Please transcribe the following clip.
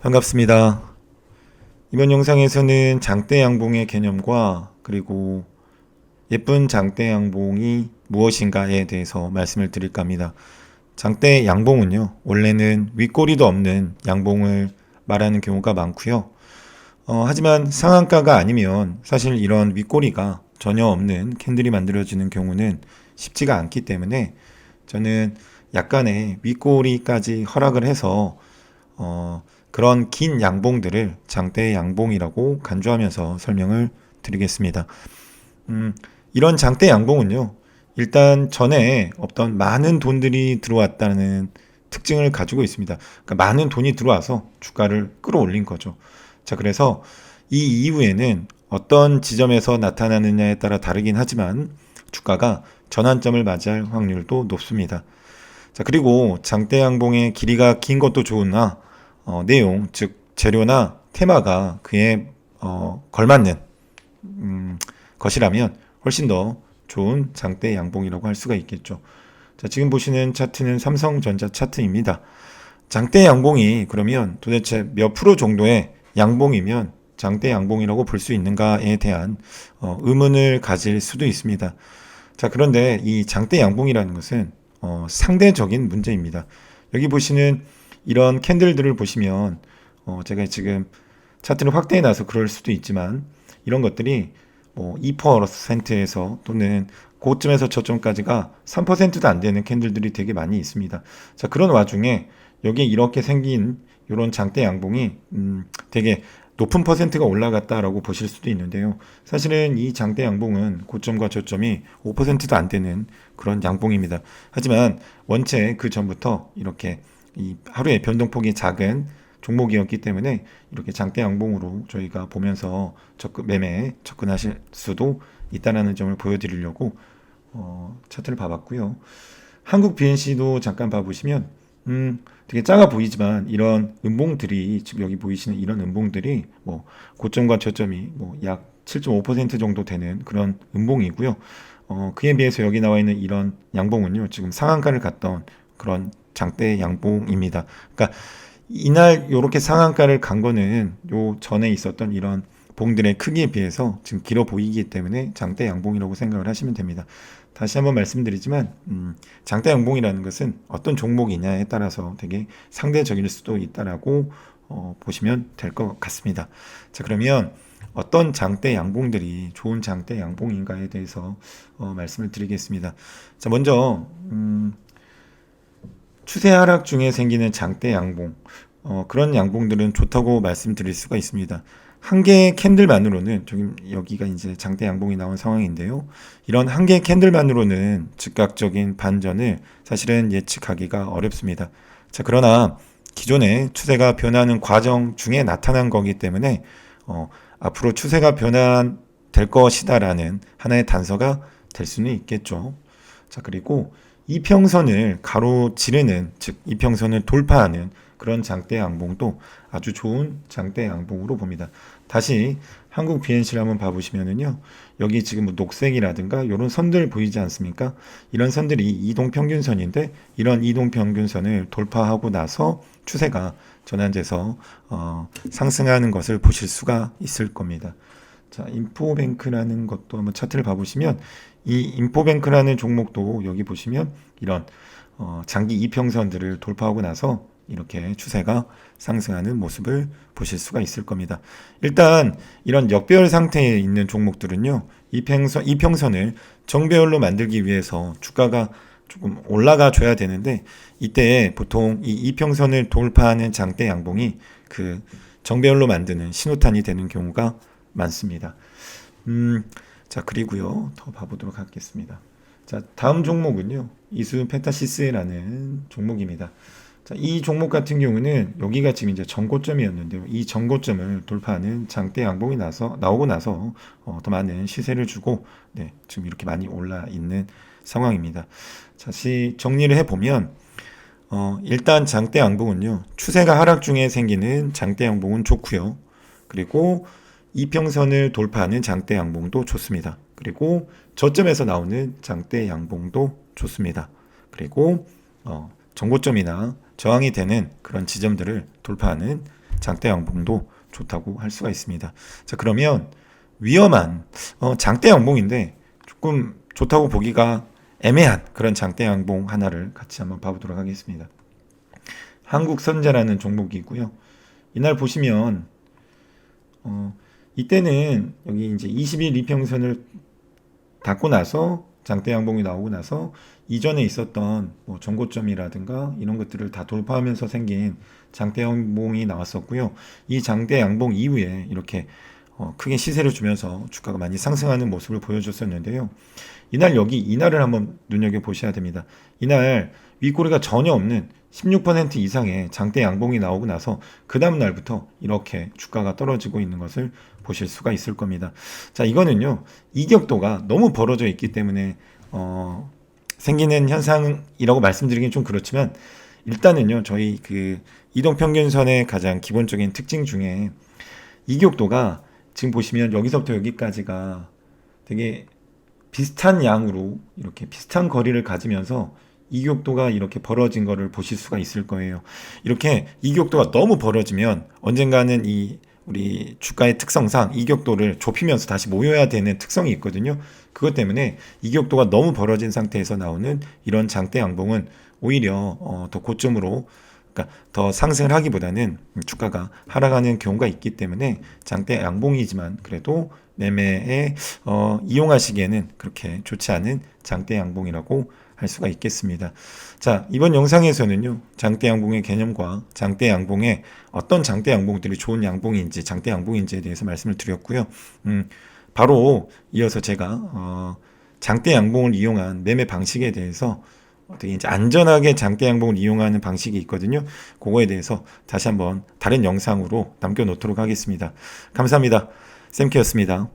반갑습니다. 이번 영상에서는 장대 양봉의 개념과 그리고 예쁜 장대 양봉이 무엇인가에 대해서 말씀을 드릴까 합니다. 장대 양봉은요, 원래는 윗꼬리도 없는 양봉을 말하는 경우가 많고요. 어, 하지만 상한가가 아니면 사실 이런 윗꼬리가 전혀 없는 캔들이 만들어지는 경우는 쉽지가 않기 때문에 저는 약간의 윗꼬리까지 허락을 해서 어, 그런 긴 양봉들을 장대 양봉이라고 간주하면서 설명을 드리겠습니다. 음, 이런 장대 양봉은요, 일단 전에 없던 많은 돈들이 들어왔다는 특징을 가지고 있습니다. 그러니까 많은 돈이 들어와서 주가를 끌어올린 거죠. 자, 그래서 이 이후에는 어떤 지점에서 나타나느냐에 따라 다르긴 하지만 주가가 전환점을 맞이할 확률도 높습니다. 자, 그리고 장대 양봉의 길이가 긴 것도 좋으나 어, 내용, 즉 재료나 테마가 그에 어, 걸맞는 음, 것이라면 훨씬 더 좋은 장대 양봉이라고 할 수가 있겠죠. 자, 지금 보시는 차트는 삼성전자 차트입니다. 장대 양봉이 그러면 도대체 몇 프로 정도의 양봉이면 장대 양봉이라고 볼 수 있는가에 대한 어, 의문을 가질 수도 있습니다. 자, 그런데 이 장대 양봉이라는 것은 어, 상대적인 문제입니다. 여기 보시는 이런 캔들들을 보시면 어, 제가 지금 차트를 확대해 놔서 그럴 수도 있지만 이런 것들이 뭐 2%에서 또는 고점에서 저점까지가 3%도 안 되는 캔들들이 되게 많이 있습니다. 자, 그런 와중에 여기 이렇게 생긴 이런 장대 양봉이 음, 되게 높은 퍼센트가 올라갔다라고 보실 수도 있는데요. 사실은 이 장대 양봉은 고점과 저점이 5%도 안 되는 그런 양봉입니다. 하지만 원체 그 전부터 이렇게 이 하루의 변동폭이 작은 종목이었기 때문에 이렇게 장대 양봉으로 저희가 보면서 접근, 매매에 접근하실 수도 있다는 점을 보여드리려고 어, 차트를 봐봤고요. 한국 BNC도 잠깐 봐보시면 음, 되게 작아 보이지만 이런 음봉들이 지금 여기 보이시는 이런 음봉들이 뭐 고점과 저점이 뭐 약 7.5% 정도 되는 그런 음봉이고요. 어, 그에 비해서 여기 나와 있는 이런 양봉은요. 지금 상한가를 갔던 그런 장대 양봉입니다. 그러니까 이날 이렇게 상한가를 간 거는 요 전에 있었던 이런 봉들의 크기에 비해서 지금 길어 보이기 때문에 장대 양봉이라고 생각을 하시면 됩니다. 다시 한번 말씀드리지만 음, 장대 양봉이라는 것은 어떤 종목이냐에 따라서 되게 상대적일 수도 있다라고 어, 보시면 될 것 같습니다. 자 그러면 어떤 장대 양봉들이 좋은 장대 양봉인가에 대해서 어, 말씀을 드리겠습니다. 자 먼저 음, 추세 하락 중에 생기는 장대 양봉 어, 그런 양봉들은 좋다고 말씀드릴 수가 있습니다. 한 개의 캔들만으로는 지금 여기가 이제 장대 양봉이 나온 상황인데요. 이런 한 개의 캔들만으로는 즉각적인 반전을 사실은 예측하기가 어렵습니다. 자 그러나 기존의 추세가 변하는 과정 중에 나타난 거기 때문에 어, 앞으로 추세가 변화될 것이다라는 하나의 단서가 될 수는 있겠죠. 자 그리고 이평선을 가로지르는 즉 이평선을 돌파하는 그런 장대 양봉도 아주 좋은 장대 양봉으로 봅니다. 다시 한국 BNC를 한번 봐보시면은요, 여기 지금 뭐 녹색이라든가 이런 선들 보이지 않습니까? 이런 선들이 이동 평균선인데 이런 이동 평균선을 돌파하고 나서 추세가 전환돼서 어, 상승하는 것을 보실 수가 있을 겁니다. 자, 인포뱅크라는 것도 한번 차트를 봐보시면 이 인포뱅크라는 종목도 여기 보시면 이런 어, 장기 이평선들을 돌파하고 나서 이렇게 추세가 상승하는 모습을 보실 수가 있을 겁니다. 일단 이런 역배열 상태에 있는 종목들은요. 이평선, 이평선을 정배열로 만들기 위해서 주가가 조금 올라가 줘야 되는데 이때 보통 이 이평선을 돌파하는 장대 양봉이 그 정배열로 만드는 신호탄이 되는 경우가 많습니다. 음, 자 그리고요 더 봐보도록 하겠습니다. 자 다음 종목은요 이수 펜타시스라는 종목입니다. 자, 이 종목 같은 경우는 여기가 지금 이제 전고점이었는데요. 이 전고점을 돌파하는 장대 양봉이 나서 나오고 나서 어, 더 많은 시세를 주고 네, 지금 이렇게 많이 올라 있는 상황입니다. 다시 정리를 해 보면 어, 일단 장대 양봉은요. 추세가 하락 중에 생기는 장대 양봉은 좋고요. 그리고 이평선을 돌파하는 장대 양봉도 좋습니다. 그리고 저점에서 나오는 장대 양봉도 좋습니다. 그리고 어, 정고점이나 저항이 되는 그런 지점들을 돌파하는 장대 양봉도 좋다고 할 수가 있습니다. 자, 그러면 위험한 어, 장대 양봉인데 조금 좋다고 보기가 애매한 그런 장대 양봉 하나를 같이 한번 봐보도록 하겠습니다. 한국선제라는 종목이고요. 이날 보시면 어, 이때는 여기 이제 20일 이평선을 닫고 나서 장대 양봉이 나오고 나서 이전에 있었던 뭐 정고점이라든가 이런 것들을 다 돌파하면서 생긴 장대 양봉이 나왔었고요. 이 장대 양봉 이후에 이렇게 어, 크게 시세를 주면서 주가가 많이 상승하는 모습을 보여줬었는데요. 이날 여기 이날을 한번 눈여겨 보셔야 됩니다. 이날 윗꼬리가 전혀 없는 16% 이상의 장대 양봉이 나오고 나서 그 다음 날부터 이렇게 주가가 떨어지고 있는 것을 보실 수가 있을 겁니다. 자, 이거는요. 이격도가 너무 벌어져 있기 때문에 어, 생기는 현상이라고 말씀드리긴 좀 그렇지만 일단은요. 저희 그 이동 평균선의 가장 기본적인 특징 중에 이격도가 지금 보시면 여기서부터 여기까지가 되게 비슷한 양으로 이렇게 비슷한 거리를 가지면서 이격도가 이렇게 벌어진 거를 보실 수가 있을 거예요. 이렇게 이격도가 너무 벌어지면 언젠가는 이 우리 주가의 특성상 이격도를 좁히면서 다시 모여야 되는 특성이 있거든요. 그것 때문에 이격도가 너무 벌어진 상태에서 나오는 이런 장대 양봉은 오히려 어, 더 고점으로 그러니까 더 상승을 하기보다는 주가가 하락하는 경우가 있기 때문에 장대 양봉이지만 그래도 매매에 어, 이용하시기에는 그렇게 좋지 않은 장대 양봉이라고 할 수가 있겠습니다. 자, 이번 영상에서는요, 장대 양봉의 개념과 장대 양봉의 어떤 장대 양봉들이 좋은 양봉인지, 장대 양봉인지에 대해서 말씀을 드렸고요. 음, 바로 이어서 제가, 어, 장대 양봉을 이용한 매매 방식에 대해서 어떻게 이제 안전하게 장대 양봉을 이용하는 방식이 있거든요. 그거에 대해서 다시 한번 다른 영상으로 남겨놓도록 하겠습니다. 감사합니다. 쌤키였습니다.